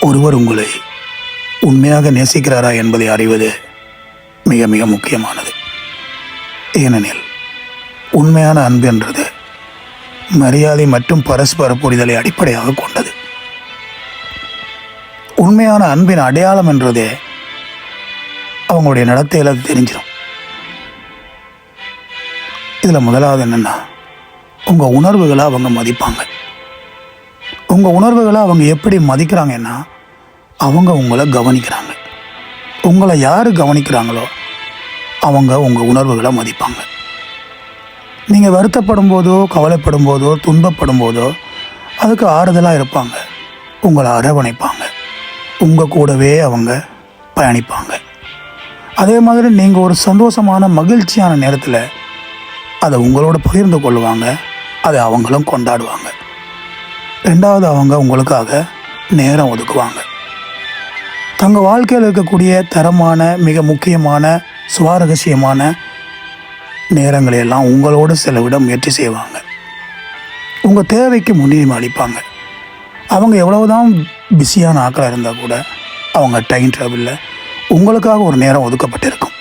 ஒருவர் உங்களை உண்மையாக நேசிக்கிறாரா என்பதை அறிவது மிக மிக முக்கியமானது. ஏனெனில் உண்மையான அன்பு என்றது மரியாதை மற்றும் பரஸ்பர புரிதலை அடிப்படையாக கொண்டது. உண்மையான அன்பின் அடையாளம் என்றதே அவங்களுடைய நடத்தையில் அது தெரிஞ்சிடும் இதில் முதலாவது என்னென்னா உங்கள் உணர்வுகளை அவங்க மதிப்பாங்க. உங்கள் உணர்வுகளை அவங்க எப்படி மதிக்கிறாங்கன்னா அவங்க உங்களை கவனிக்கிறாங்க. உங்களை யார் கவனிக்கிறாங்களோ அவங்க உங்கள் உணர்வுகளை மதிப்பாங்க. நீங்கள் வருத்தப்படும் போதோ கவலைப்படும் போதோ துன்பப்படும் போதோ அதுக்கு ஆறுதலாக இருப்பாங்க. உங்களை அரவணைப்பாங்க. உங்கள் கூடவே அவங்க பயணிப்பாங்க. அதே மாதிரி நீங்கள் ஒரு சந்தோஷமான மகிழ்ச்சியான நேரத்தில் அதை உங்களோட பகிர்ந்து கொள்வாங்க அதை அவங்களும் கொண்டாடுவாங்க. ரெண்டாவது அவங்க உங்களுக்காக நேரம் ஒதுக்குவாங்க. தங்கள் வாழ்க்கையில் இருக்கக்கூடிய தரமான மிக முக்கியமான சுவாரகசியமான நேரங்களை எல்லாம் உங்களோடு செலவிட முயற்சி செய்வாங்க. உங்கள் தேவைக்கு முன்னுரிமை அளிப்பாங்க. அவங்க எவ்வளவுதான் பிஸியான ஆக்களாக இருந்தால் கூட அவங்க டைம் ட்ராவலில் உங்களுக்காக ஒரு நேரம் ஒதுக்கப்பட்டிருக்கும்.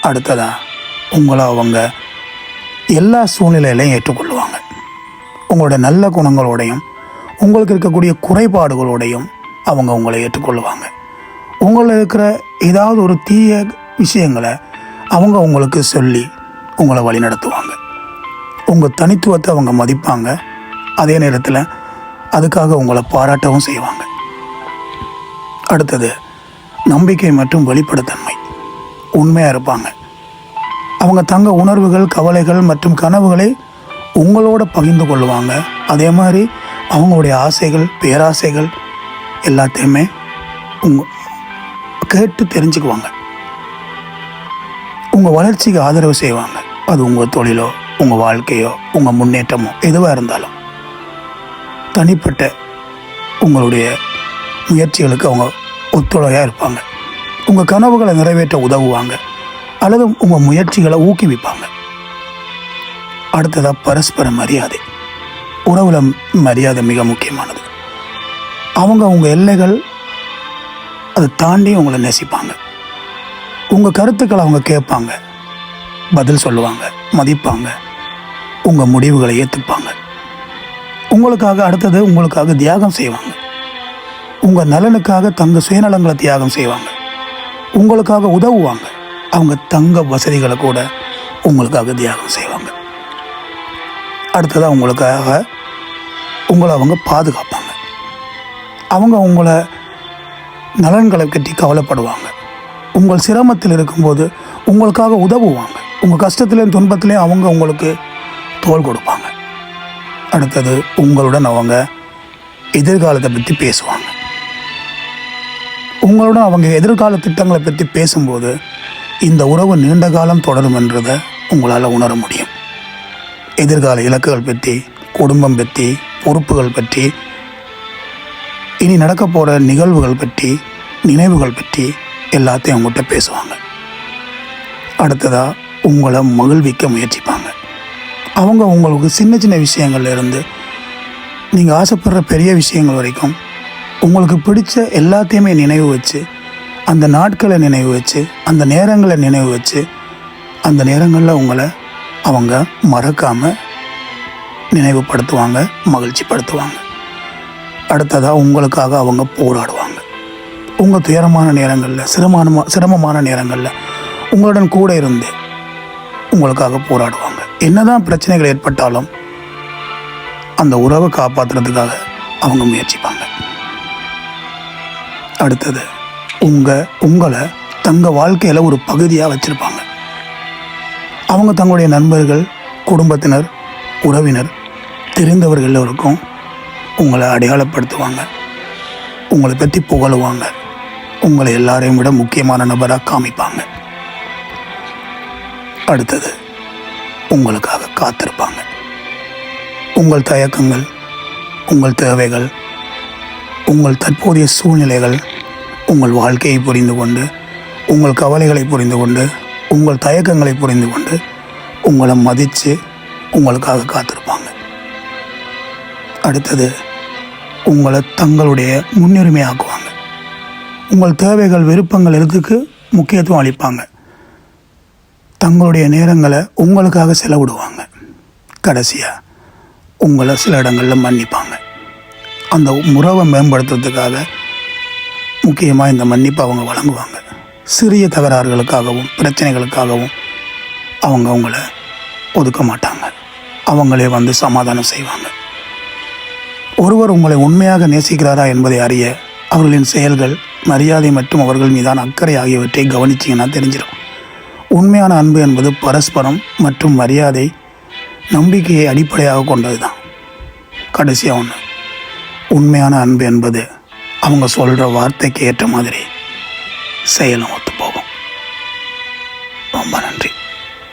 அடுத்ததாக உங்களை அவங்க எல்லா சூழ்நிலையிலையும் ஏற்றுக்கொள்வாங்க. உங்களோட நல்ல குணங்களோடையும் உங்களுக்கு இருக்கக்கூடிய குறைபாடுகளோடையும் அவங்க உங்களை ஏற்றுக்கொள்வாங்க. உங்களில் இருக்கிற ஏதாவது ஒரு தீய விஷயங்களை அவங்க உங்களுக்கு சொல்லி உங்களை வழிநடத்துவாங்க உங்கள் தனித்துவத்தை அவங்க மதிப்பாங்க. அதே நேரத்தில் அதுக்காக உங்களை பாராட்டவும் செய்வாங்க. அடுத்தது நம்பிக்கை மற்றும் வெளிப்படத்தன்மை. உண்மையாக இருப்பாங்க. அவங்க தங்க உணர்வுகள் கவலைகள் மற்றும் கனவுகளை உங்களோட பகிர்ந்து கொள்ளுவாங்க. அதே மாதிரி அவங்களுடைய ஆசைகள் பேராசைகள் எல்லாத்தையுமே உங்க கேட்டு தெரிஞ்சுக்குவாங்க. உங்கள் வளர்ச்சிக்கு ஆதரவு செய்வாங்க. அது உங்கள் தொழிலோ உங்கள் வாழ்க்கையோ உங்கள் முன்னேற்றமோ எதுவாக இருந்தாலும். தனிப்பட்ட உங்களுடைய முயற்சிகளுக்கு அவங்க ஒத்துழையாக இருப்பாங்க. உங்கள் கனவுகளை நிறைவேற்ற உதவுவாங்க. அல்லது உங்கள் முயற்சிகளை ஊக்குவிப்பாங்க. அடுத்ததாக பரஸ்பர மரியாதை. உறவுல மரியாதை மிக முக்கியமானது. அவங்க உங்கள் எல்லைகள் அதை தாண்டி உங்களை நேசிப்பாங்க. உங்கள் கருத்துக்களை அவங்க கேட்பாங்க. பதில் சொல்லுவாங்க மதிப்பாங்க. உங்கள் முடிவுகளை ஏற்றுப்பாங்க உங்களுக்காக அடுத்தது உங்களுக்காக தியாகம் செய்வாங்க. உங்கள் நலனுக்காக தங்க சுயநலங்களை தியாகம் செய்வாங்க. உங்களுக்காக உதவுவாங்க. அவங்க தங்க வசதிகளை கூட உங்களுக்காக தியாகம் செய்வாங்க. அடுத்ததாக உங்களுக்காக உங்களை அவங்க பாதுகாப்பாங்க. அவங்க உங்களை நலன்களை பற்றி கவலைப்படுவாங்க. உங்கள் சிரமத்தில் இருக்கும்போது உங்களுக்காக உதவுவாங்க. உங்கள் கஷ்டத்துலேயும் துன்பத்துலேயும் அவங்க உங்களுக்கு தோல் கொடுப்பாங்க. அடுத்தது உங்களுடன் அவங்க எதிர்காலத்தை பற்றி பேசுவாங்க. உங்களுடன் அவங்க எதிர்கால திட்டங்களை பற்றி பேசும்போது இந்த உறவு நீண்ட காலம் தொடரும் என்றதை உங்களால் உணர முடியும். எதிர்கால இலக்குகள் பற்றி குடும்பம் பற்றி பொறுப்புகள் பற்றி இனி நடக்க போகிற நிகழ்வுகள் பற்றி நினைவுகள் பற்றி எல்லாத்தையும் அவங்ககிட்ட பேசுவாங்க. அடுத்ததாக உங்களை மகிழ்விக்க முயற்சிப்பாங்க. அவங்க உங்களுக்கு சின்ன சின்ன விஷயங்கள்ல இருந்து நீங்கள் ஆசைப்படுற பெரிய விஷயங்கள் வரைக்கும் உங்களுக்கு பிடிச்ச எல்லாத்தையுமே நினைவு வச்சு அந்த நாட்களை நினைவு வச்சு அந்த நேரங்களை நினைவு வச்சு அந்த நேரங்களில் உங்களை அவங்க மறக்காமல் நினைவுபடுத்துவாங்க மகிழ்ச்சிப்படுத்துவாங்க. அடுத்ததாக உங்களுக்காக அவங்க போராடுவாங்க. உங்கள் துயரமான நேரங்களில் சிரமமான சிரமமான நேரங்களில் உங்களுடன் கூட இருந்து உங்களுக்காக போராடுவாங்க. என்னதான் பிரச்சனைகள் ஏற்பட்டாலும் அந்த உறவை காப்பாற்றுறதுக்காக அவங்க முயற்சிப்பாங்க. அடுத்தது உங்கள் உங்களை தங்கள் வாழ்க்கையில் ஒரு பகுதியாக வச்சுருப்பாங்க. அவங்க தங்களுடைய நண்பர்கள் குடும்பத்தினர் உறவினர் தெரிந்தவர்கள் எல்லோருக்கும் உங்களை அடையாளப்படுத்துவாங்க. உங்களை பற்றி புகழுவாங்க. உங்களை எல்லாரையும் விட முக்கியமான நபராக காமிப்பாங்க. அடுத்தது உங்களுக்காக காத்திருப்பாங்க. உங்கள் தயக்கங்கள் உங்கள் தேவைகள் உங்கள் தற்போதைய சூழ்நிலைகள் உங்கள் வாழ்க்கையை புரிந்து கொண்டு உங்கள் கவலைகளை புரிந்து கொண்டு உங்கள் தயக்கங்களை புரிந்து கொண்டு உங்களை மதித்து உங்களுக்காக காத்திருப்பாங்க. அடுத்தது உங்களை தங்களுடைய முன்னுரிமை ஆக்குவாங்க உங்கள் தேவைகள் விருப்பங்கள் இதுக்கு முக்கியத்துவம் அளிப்பாங்க. தங்களுடைய நேரங்களை உங்களுக்காக செலவிடுவாங்க. கடைசியாக உங்களை சில இடங்களில் மன்னிப்பாங்க. அந்த உறவை மேம்படுத்துறதுக்காக முக்கியமாக இந்த மன்னிப்பு அவங்க வழங்குவாங்க. சிறிய தகராறுகளுக்காகவும் பிரச்சனைகளுக்காகவும் அவங்க அவங்கள ஒதுக்க மாட்டாங்க. அவங்களே வந்து சமாதானம் செய்வாங்க. ஒருவர் உங்களை உண்மையாக நேசிக்கிறாரா என்பதை அறிய அவர்களின் செயல்கள் மரியாதை மற்றும் அவர்கள் மீதான அக்கறை ஆகியவற்றை கவனிச்சிங்கன்னா தெரிஞ்சிடும் உண்மையான அன்பு என்பது பரஸ்பரம் மற்றும் மரியாதை நம்பிக்கையை அடிப்படையாக கொண்டது தான் கடைசியாக ஒன்று உண்மையான அன்பு என்பது அவங்க சொல்கிற வார்த்தைக்கு ஏற்ற மாதிரி செயலும்